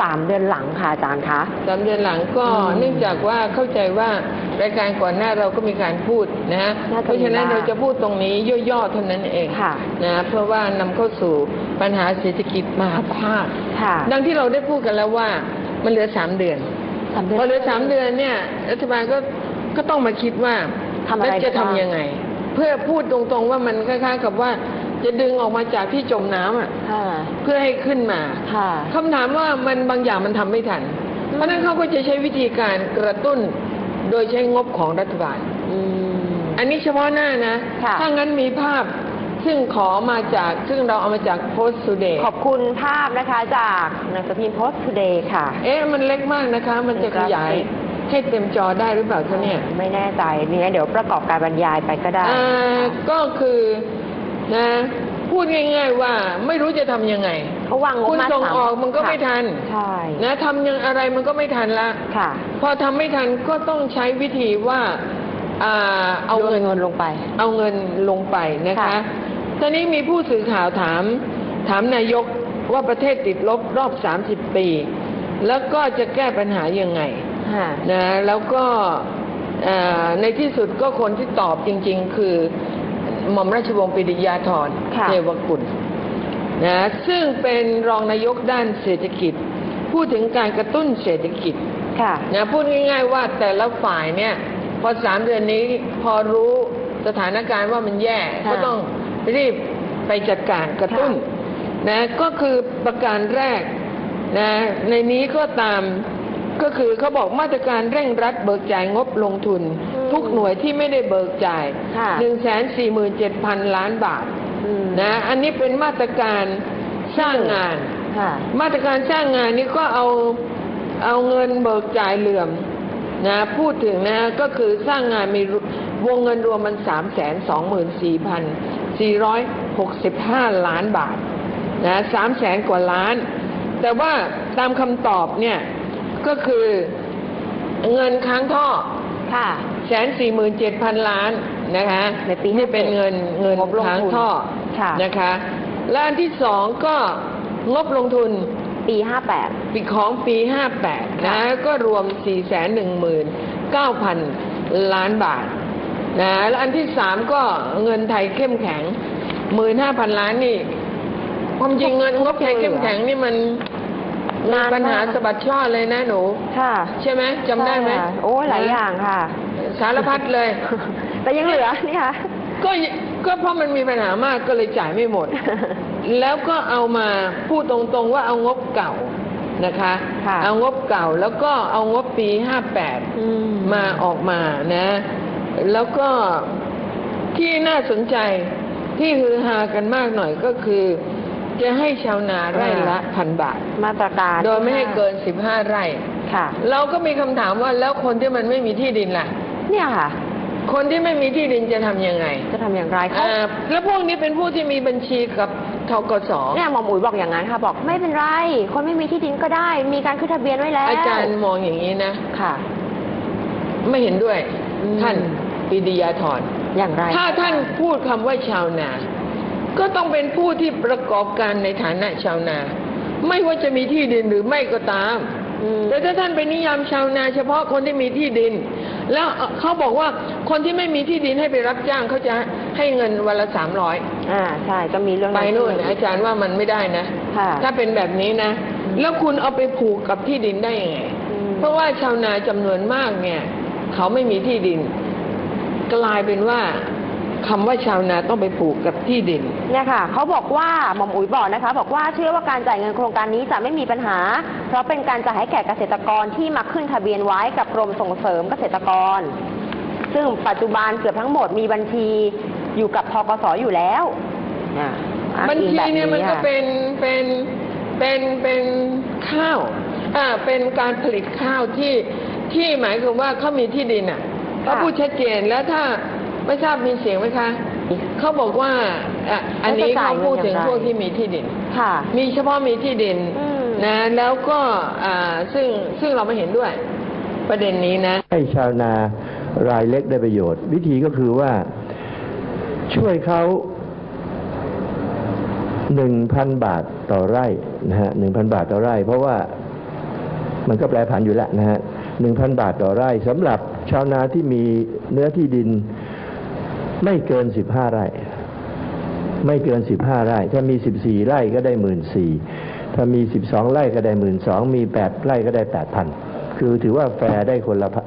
สามเดือนหลังค่ะอาจารย์คะ สามเดือนหลังก็อืมเนื่องจากว่าเข้าใจว่ารายการก่อนหน้าเราก็มีการพูดนะฮะน่าจะเพราะฉะนั้นมีบ้างเราจะพูดตรงนี้ย่อๆเท่านั้นเองค่ะนะเพราะว่านำเข้าสู่ปัญหาเศรษฐกิจมหาภาคค่ะ ดังที่เราได้พูดกันแล้วว่ามันเหลือสามเดือน สามเดือน พอเหลือสามเดือนเนี่ยรัฐบาลก็ก็ต้องมาคิดว่าทำอะไรแล้วจะได้บ้างทำยังไง เพื่อพูดตรงๆว่ามันคล้ายๆกับว่า จะดึงออกมาจากที่จมน้ำอะค่ะ เพื่อให้ขึ้นมาค่ะ คำถามว่ามันบางอย่างมันทำไม่ทัน เพราะฉะนั้นเขาก็จะใช้วิธีการกระตุ้นโดยใช้งบของรัฐบาล อืม อันนี้เฉพาะหน้านะ ค่ะ ถ้างั้นมีภาพซึ่งขอมาจากซึ่งเราเอามาจาก Post Today ขอบคุณภาพนะคะจากหนังสือพิมพ์ Post Today ค่ะ เอ๊ะมันเล็กมากนะคะ มันจะขยายให้เต็มจอได้หรือเปล่าคะเนี่ย ไม่แน่ใจเนี่ยเดี๋ยวประกอบการบรรยายไปก็ได้ อ่าก็คือ นะ พูดง่ายๆว่าไม่รู้จะทำยังไง เขาวางงบคุณมาส่งสามออกมันก็ไม่ทัน ใช่นะทำยังอะไรมันก็ไม่ทันละ ค่ะ พอทำไม่ทันก็ต้องใช้วิธีว่าอ่าเอาโยเงินนเงินลงไป เอาเงินลงไปนะคะ ค่ะ ตอนนี้มีผู้สื่อข่าวถาม ถามนายกว่าประเทศติดลบรอบ 30 ปี แล้วก็จะแก้ปัญหายังไงค่ะ นะ แล้วก็เอ่อในที่สุดก็คนที่ตอบจริง ๆ คือ หม่อมราชวงศ์ปิยาธรค่ะ เทวกุลนะซึ่งเป็นรองนายกด้านเศรษฐกิจ พูดถึงการกระตุ้นเศรษฐกิจ ค่ะ นะพูดง่ายๆว่าแต่ละฝ่ายเนี่ย พอสามเดือนนี้พอรู้สถานการณ์ว่ามันแย่ ค่ะก็ต้องรีบไปจัดการกระตุ้นค่ะนะก็คือประการแรกนะในนี้ก็ตามก็คือเขาบอกมาตรการเร่งรัดเบิกจ่ายงบลงทุนอืม ทุกหน่วยที่ไม่ได้เบิกจ่ายค่ะ1 4 7 0 0 0ล้านบาทอืมนะอันนี้เป็นมาตรการสร้างงานค่ะมาตรการสร้างงานนี้ก็เอาเอาเงินเบิกจ่ายเหลื่อมนะพูดถึงนะก็คือสร้างงานมีวงเงินรวมมันสามแสนสองหมื่นสี่พันสี่ร้อยหกสิบห้าล้านบาทนะสามแสนกว่าล้าน แต่ว่าตามคำตอบเนี่ยก็คือเงินค้างท่อ ค่ะแสนสี่หมื่นเจ็ดพันล้านนะคะในปีนี่เป็น57เงินเงินงบลงทุนค้างท่อค่ะ นะคะและอันที่สองก็งบลงทุนปีห้าแปดปีของปี 58 นะก็รวม 419,000 ล้านบาทนะแล้วอันที่สามก็เงินไทยเข้มแข็ง 15,000 ล้านนี่ ความจริงเงินงบไทยเข้มแข็งนี่มันมี นานมากปัญหาสะบัดช่อเลยนะหนู ค่ะใช่ไหมจำได้ไหมใช่ค่ะโอ้หลายนะอย่างค่ะ สารพัดเลย แต่ยังเหลือนี่ค่ะ ก็ก็เพราะมันมีปัญหามากก็เลยจ่ายไม่หมด แล้วก็เอามาพูดตรงๆว่าเอางบเก่านะคะ ค่ะ เอางบเก่าแล้วก็เอางบปีอื58มาออกมานะ แล้วก็ที่น่าสนใจที่ฮือฮากันมากหน่อยก็คือ จะให้ชาวนาไร่ละพันบาท มาตรการ โดยไม่ให้เกิน15ไร่ ค่ะ เราก็มีคำถามว่าแล้วคนที่มันไม่มีที่ดินล่ะ เนี่ยค่ะ คนที่ไม่มีที่ดินจะทำยังไง จะทำอย่างไรเขาอ่าแล้วพวกนี้เป็นผู้ที่มีบัญชีกับทกสเนี่ยหมอมอุ๋ยบอกอย่างนั้นค่ะบอกไม่เป็นไร คนไม่มีที่ดินก็ได้ มีการขึ้นทะเบียนไว้แล้ว อาจารย์มองอย่างนี้นะ ค่ะ ไม่เห็นด้วย อืม ท่านปิดียาธร อย่างไร ถ้าท่านพูดคำว่าชาวนา ก็ต้องเป็นผู้ที่ประกอบการในฐานะชาวนา ไม่ว่าจะมีที่ดินหรือไม่ก็ตามอืมแต่ถ้าท่านไปนิยามชาวนา เฉพาะคนที่มีที่ดิน แล้วเขาบอกว่าคนที่ไม่มีที่ดินให้ไปรับจ้างเขาจะให้เงินวันละสามร้อยอ่าใช่ก็มีเรื่องไปนู่นด้วยอาจารย์ว่ามันไม่ได้นะค่ะถ้าเป็นแบบนี้นะอืมแล้วคุณเอาไปผูกกับที่ดินได้ยังไงอืมเพราะว่าชาวนาจำนวนมากเนี่ย เขาไม่มีที่ดิน กลายเป็นว่า คำว่าชาวนาต้องไปผูกกับที่ดิน เนี่ยค่ะเขาบอกว่าหม่อมอุ๋ยบอกนะคะ บอกว่าเชื่อว่าการจ่ายเงินโครงการนี้จะไม่มีปัญหา เพราะเป็นการจ่ายให้แก่เกษตรกรที่มาขึ้นทะเบียนไว้กับกรมส่งเสริมเกษตรกร ซึ่งปัจจุบันเกือบทั้งหมดมีบัญชีอยู่กับทกสอยู่แล้วอะอ้างบัญอิงชีแบบเนี่ยมันก็ค่ะเป็นเป็นเป็นเป็นข้าวอ่าเป็นการผลิตข้าวที่ที่หมายความว่าเขามีที่ดินอะเขาพูดชัดเจนแล้วถ้า ไม่ทราบมีเสียงไหมคะ เขาบอกว่าอะอันนี้เขาพูดถึงพวกที่มีที่ดิน ค่ะ มีเฉพาะมีที่ดินอืม นะแล้วก็อ่าซึ่งซึ่งเราไม่เห็นด้วย ประเด็นนี้นะ ให้ชาวนารายเล็กได้ประโยชน์ วิธีก็คือว่าช่วยเขาหนึ่งพันบาทต่อไร่นะฮะหนึ่งพันบาทต่อไร่ เพราะว่ามันก็แปรผันอยู่แล้วนะฮะหนึ่งพันบาทต่อไร่สำหรับชาวนาที่มีเนื้อที่ดิน ไม่เกินสิบห้าไร่ ไม่เกินสิบห้าไร่ ถ้ามีสิบสี่ไร่ก็ได้หมื่นสี่ถ้ามีสิบสองไร่ก็ได้หมื่นสองมีแปดไร่ก็ได้แปดพันคือถือว่าแฟร์ได้คนละพัน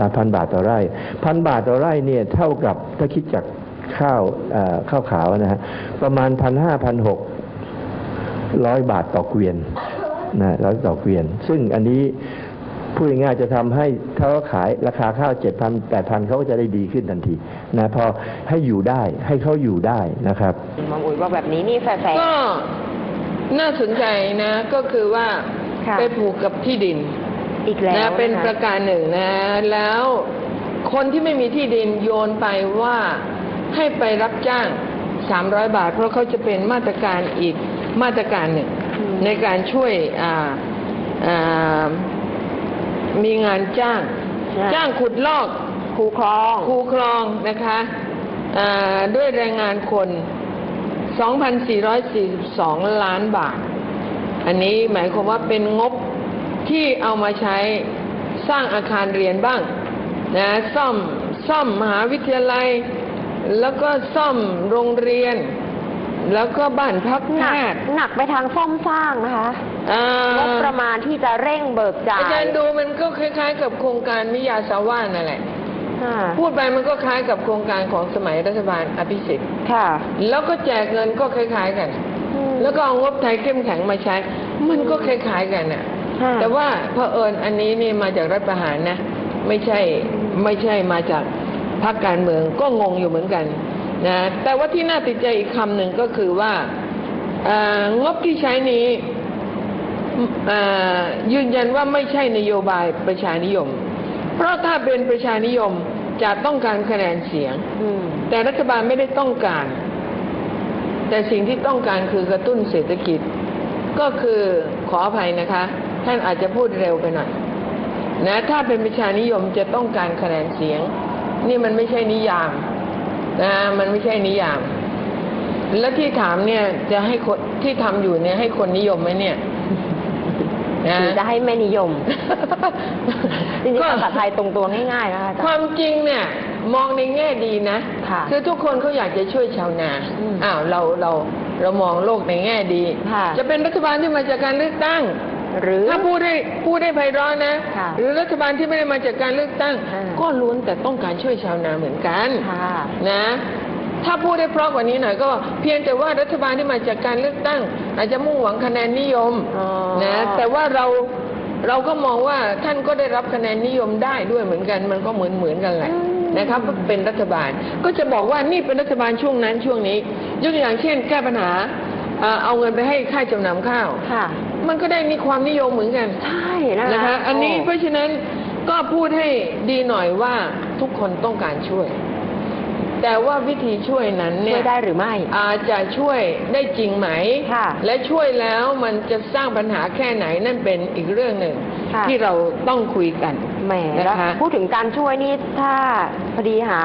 ละพันบาทต่อไร่พันบาทต่อไร่เนี่ยเท่ากับถ้าคิดจากข้าวข้าวขาวนะฮะประมาณพันห้าพันหกร้อยบาทต่อเกวียนนะร้อยต่อเกวียน ซึ่งอันนี้พูดง่ายจะทำให้ถ้าเขาขายราคาข้าวเจ็ดพันแปดพันเขาก็จะได้ดีขึ้นทันที นะพอให้อยู่ได้ให้เขาอยู่ได้นะครับหมอมอุ๋ยบอกแบบนี้นี่แฟร์ ก็น่าสนใจนะก็คือว่าค่ะ ไปผูกกับที่ดินๆอีกแล้วนะเป็นคประการหนึ่งนะ แล้วคนที่ไม่มีที่ดินโยนไปว่าให้ไปรับจ้าง 300 บาท เพราะเขาจะเป็นมาตรการอีกมาตรการหนึ่งในการช่วยอ่าอ่ามีงานจ้างจ้างขุดลอก คูคลอง คูคลองนะคะอ่าด้วยแรงงานคน 2,442 ล้านบาท อันนี้หมายความว่าเป็นงบที่เอามาใช้สร้างอาคารเรียนบ้างนะซ่อมซ่อมมหาวิทยาลัย แล้วก็ซ่อมโรงเรียน แล้วก็บ้านพักหแพนักทย์หนักไปทางซ่อมสร้างนะคะอ่างบประมาณที่จะเร่งเบิกจ่ายอาจารย์ดูมันก็คล้ายๆ กับโครงการมิยาสาวานั่นแหละ ค่ะพูดไปมันก็คล้ายกับโครงการของสมัยรัฐบาลอภิสิทธิ์ค่ะแล้วก็แจกเงินก็คล้าย ๆกันอืมแล้วก็เอางบไทยเข้มแข็งมาใช้ มันก็คล้ายๆกันน่ะค่ะ แต่ว่าเผอิญอันนี้นี่มาจากรัฐประหารนะ ไม่ใช่ไม่ใช่มาจากพรรคการเมืองก็งงอยู่เหมือนกันนะแต่ว่าที่น่าติดใจอีกคำหนึ่งก็คือว่าเอ่องบที่ใช้นี้เอ่อยืนยันว่าไม่ใช่นโยบายประชานิยม เพราะถ้าเป็นประชานิยม จะต้องการคะแนนเสียงอืมแต่รัฐบาลไม่ได้ต้องการ แต่สิ่งที่ต้องการคือกระตุ้นเศรษฐกิจ ก็คือขออภัยนะคะ ท่านอาจจะพูดเร็วไปหน่อยนะถ้าเป็นประชานิยมจะต้องการคะแนนเสียง นี่มันไม่ใช่นิยามนะมันไม่ใช่นิยาม แล้วที่ถามเนี่ยจะให้คนที่ทำอยู่เนี่ยให้คนนิยมไหมเนี่ยนะ หรือจะให้ไม่นิยม จริงๆก็ภาษาไทยตรงตัวง่ายๆนะคะอาจารย์ ความจริงเนี่ยมองในแง่ดีนะค่ะอทุกคนเขาอยากจะช่วยชาวนาอืมอ้าวเราเราเรามองโลกในแง่ดี ค่ะ จะเป็นรัฐบาลที่มาจากการเลือกตั้ง หรือ ถ้าพูดได้พูดได้ไพเราะนะ ค่ะหรือรัฐบาลที่ไม่ได้มาจากการเลือกตั้ง อ่า ก็ล้วนแต่ต้องการช่วยชาวนาเหมือนกัน ค่ะ นะ ถ้าพูดได้เพราะกว่านี้หน่อยก็เพียงแต่ว่ารัฐบาลที่มาจากการเลือกตั้ง อาจจะมุ่งหวังคะแนนนิยมอ๋อนะแต่ว่าเราเราก็มองว่าท่านก็ได้รับคะแนนนิยมได้ด้วยเหมือนกัน มันก็เหมือนเหมือนกันแหละอืมนะครับเป็นรัฐบาลก็จะบอกว่านี่เป็นรัฐบาลช่วงนั้นช่วงนี้ยกตัวอย่างเช่น แก้ปัญหาเอ่อเอาเงินไปให้ค่ายจำนำข้าวค่ะมันก็ได้มีความนิยมเหมือนกันใช่นะคะนะคะอันนี้โเพราะฉะนั้นก็พูดให้ดีหน่อยว่าทุกคนต้องการช่วย แต่ว่าวิธีช่วยนั้นช่เนี่วยยได้หรือไม่ อาจจะช่วยได้จริงไหม ค่ะและช่วยแล้วมันจะสร้างปัญหาแค่ไหนนั่นเป็นอีกเรื่องหนึ่ง ค่ะ ที่เราต้องคุยกัน แหมนะคะแล้วพูดถึงการช่วยนี่ถ้าพอดีหา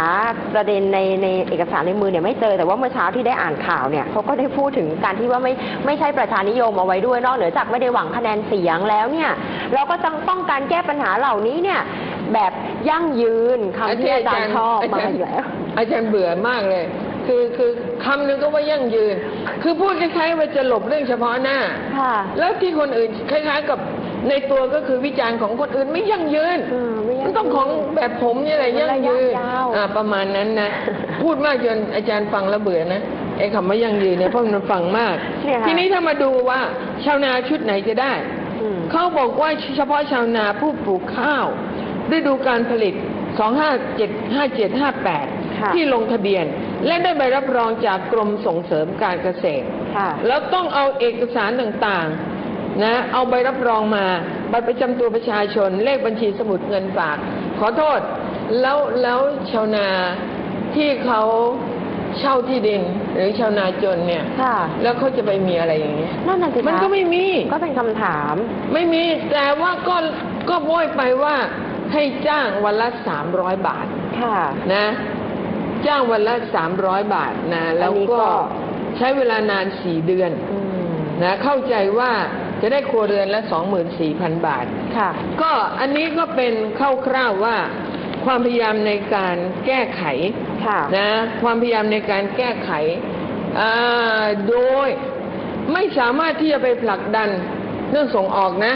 ประเด็นในในเอกสารในมือเนี่ยไม่เจอแต่ว่าเมื่อเช้าที่ได้อ่านข่าวเนี่ยเขาก็ได้พูดถึงการที่ว่าไม่ไม่ใช่ประชานิยมเอาไว้ด้วยนอกเหนือจากไม่ได้หวังคะแนนเสียงแล้วเนี่ย เราก็ต้องต้องการแก้ปัญหาเหล่านี้เนี่ย แบบยั่งยืนคำที่อาจารย์ชอบมาอีกแล้ว อาจารย์เบื่อมากเลย คือคือคำหนึงก็ว่ายั่งยืน คือพูดคล้ายๆว่าจะหลบเรื่องเฉพาะหน้าค่ะแล้วที่คนอื่นคล้ายๆกับในตัวก็คือวิจารณ์ของคนอื่นไม่ยั่งยืนเออไม่ยั่งยืนมันต้องของแบบผมนี่แหละยั่งยืนระยะยาวอ่าประมาณนั้นนะ พูดมากจนอาจารย์ฟังแล้วเบื่อนะไอ้คำว่ายั่งยืนเนี่ยเพราะมันฟังมากเนี่ยค่ะทีนี้ถ้ามาดูว่าชาวนาชุดไหนจะได้อืมเขาบอกว่าเฉพาะชาวนาผู้ปลูกข้าว ฤดูการผลิต 2575758ค่ะที่ลงทะเบียน และได้ใบรับรองจากกรมส่งเสริมการเกษตรค่ะแล้วต้องเอาเอกสารต่างๆนะเอาใบรับรองมาบัตรประจำตัวประชาชน เลขบัญชีสมุดเงินฝาก ขอโทษ แล้วแล้วชาวนาที่เขาเช่าที่ดินหรือชาวนาจนเนี่ย ค่ะ แล้วเขาจะไปมีอะไรอย่างเงี้ยนั่นน่ะสิคะมันก็ไม่มี ก็เป็นคำถาม ไม่มี แต่ว่าก็ก็โวยไปว่า ให้จ้างวันละสามร้อยบาทค่ะ นะ จ้างวันละสามร้อยบาทนะแล้วอันนี้ก็ก็ใช้เวลานานสี่เดือนอืมนะเข้าใจว่าจะได้ครัวเรือนละ24,000บาท ค่ะ ก็อันนี้ก็เป็นคร่าวๆว่าความพยายามในการแก้ไขค่ะนะความพยายามในการแก้ไขอ่าโดยไม่สามารถที่จะไปผลักดันเรื่องส่งออกนะ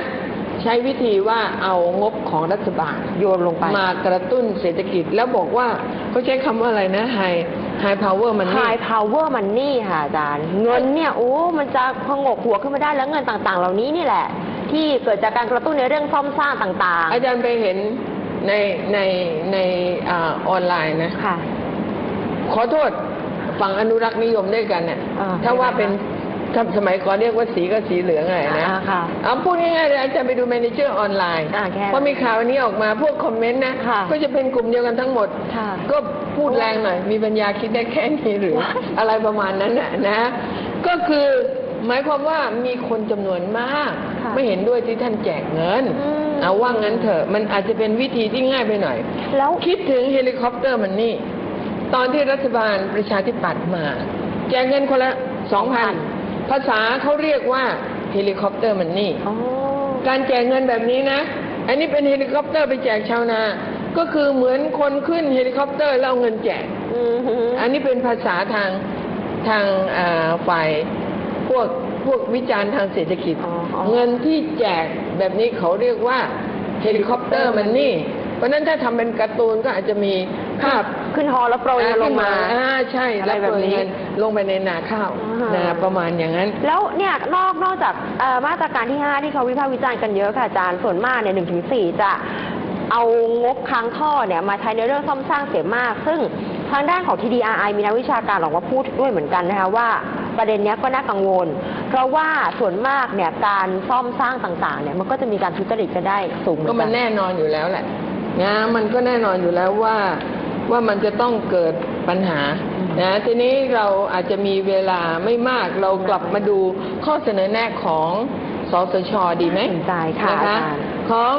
ใช้วิธีว่าเอางบของรัฐบาลโยนลงไป มากระตุ้นเศรษฐกิจแล้วบอกว่าเขาใช้คำว่าอะไรนะ high high power money High Power Money ค่ะอาจารย์ เงินเนี่ยโอ้มันจะพองกหัวขึ้นมาได้แล้วเงินต่างๆ เหล่านี้นี่แหละ ที่เกิดจากการกระตุ้นในเรื่องซ่อมสร้างต่างอาจารย์ไปเห็นในในในอาออนไลน์นะ ๆ ค่ะ ขอโทษฝั่งอนุรักษ์นิยมด้วยกันเนี่ยอ่าถ้าว่าเป็น ถ้าสมัยก่อนเรียกว่าสีก็สีเหลืองไงนะอ่าค่ะเอาพูดง่ายๆเลยอาจารย์ไปดูแมเนเจอร์ออนไลน์อ่าแค่นั้นพอมีข่าวอันนี้ออกมาพวกคอมเมนต์นะ ค่ะก็จะเป็นกลุ่มเดียวกันทั้งหมด ค่ะก็พูดแรงหน่อย มีปัญญาคิดได้แค่นี้หรืออะไรประมาณนั้นน่ะนะ ก็คือหมายความว่ามีคนจำนวนมาก ค่ะไม่เห็นด้วยที่ท่านแจกเงิน อืม เอาว่างั้นเถอะ มันอาจจะเป็นวิธีที่ง่ายไปหน่อย แล้ว คิดถึงเฮลิคอปเตอร์มันนี่ ตอนที่รัฐบาลประชาธิปัตย์มา แจกเงินคนละสองพัน ภาษาเขาเรียกว่าเฮลิคอปเตอร์มันนี่อ๋อการแจกเงินแบบนี้นะ อันนี้เป็นเฮลิคอปเตอร์ไปแจกชาวนา ก็คือเหมือนคนขึ้นเฮลิคอปเตอร์แล้วเอาเงินแจกอืมฮึอันนี้เป็นภาษาทางทางอ่าฝ่ายพวกพวกวิจารณ์ทางเศรษฐกิจอ๋ออ๋อเงินที่แจกแบบนี้เขาเรียกว่าเฮลิคอปเตอร์มันนี่ เพราะฉะนั้นถ้าทำเป็นการ์ตูนก็อาจจะมีภาพ ขึ้นฮอแล้วโปรยเงินลงมา อ่าใช่อะไรแล้วแบบโปรยนี้เงินลงไปในนาข้าวอ่านนะประมาณอย่างนั้น แล้วเนี่ยนอกนอกจากเอ่อมาตรการที่ 5 ที่เขาวิพากษ์วิจารณ์กันเยอะค่ะอาจารย์ส่วนมากเนี่ยหนึ่งถึงสี่จะเอางบค้างท่อเนี่ยมาใช้ในเรื่องซ่อมสร้างเสียมาก ซึ่งทางด้านของ TDRI มีนักวิชาการออกมาพูดด้วยเหมือนกันนะคะว่าประเด็นเนี้ยก็น่ากังวล เพราะว่าส่วนมากเนี่ยการซ่อมสร้างต่างๆเนี่ยมันก็จะมีการทุจริตกันได้สูงเหมือนก็กัมันแน่นอนอยู่แล้วแหละนะมันก็แน่นอนอยู่แล้วว่า ว่ามันจะต้องเกิดปัญหานะทีนี้เราอาจจะมีเวลาไม่มากเรากลับมาดูข้อเสนอแนะของสสชดีไหมน่าสนใจค่ะนะอาคะจารย์ของ